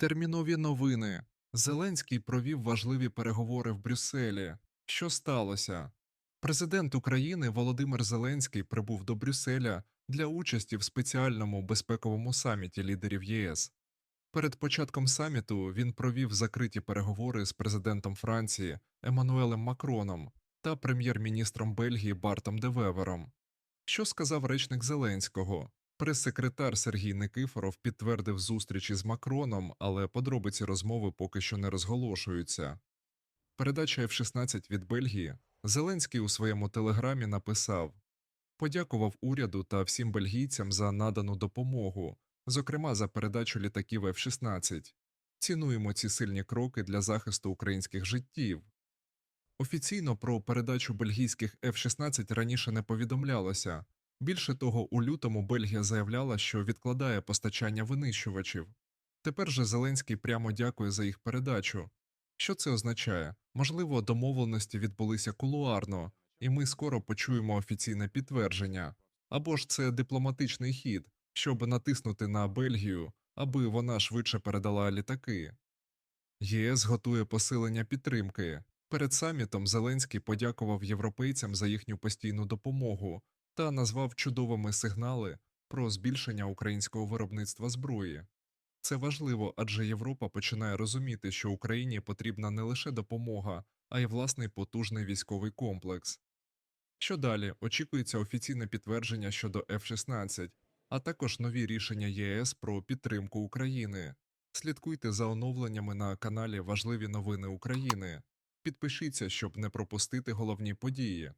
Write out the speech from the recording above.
Термінові новини. Зеленський провів важливі переговори в Брюсселі. Що сталося? Президент України Володимир Зеленський прибув до Брюсселя для участі в спеціальному безпековому саміті лідерів ЄС. Перед початком саміту він провів закриті переговори з президентом Франції Еммануелем Макроном та прем'єр-міністром Бельгії Бартом Девевером. Що сказав речник Зеленського? Прес-секретар Сергій Никифоров підтвердив зустрічі з Макроном, але подробиці розмови поки що не розголошуються. Передача F-16 від Бельгії Зеленський у своєму телеграмі написав подякував уряду та всім бельгійцям за надану допомогу, зокрема за передачу літаків F-16. Цінуємо ці сильні кроки для захисту українських життів. Офіційно про передачу бельгійських F-16 раніше не повідомлялося. Більше того, у лютому Бельгія заявляла, що відкладає постачання винищувачів. Тепер же Зеленський прямо дякує за їх передачу. Що це означає? Можливо, домовленості відбулися кулуарно, і ми скоро почуємо офіційне підтвердження. Або ж це дипломатичний хід, щоб натиснути на Бельгію, аби вона швидше передала літаки. ЄС готує посилення підтримки. Перед самітом Зеленський подякував європейцям за їхню постійну допомогу та назвав чудовими сигнали про збільшення українського виробництва зброї. Це важливо, адже Європа починає розуміти, що Україні потрібна не лише допомога, а й власний потужний військовий комплекс. Що далі? Очікується офіційне підтвердження щодо F-16, а також нові рішення ЄС про підтримку України. Слідкуйте за оновленнями на каналі Важливі новини України. Підпишіться, щоб не пропустити головні події.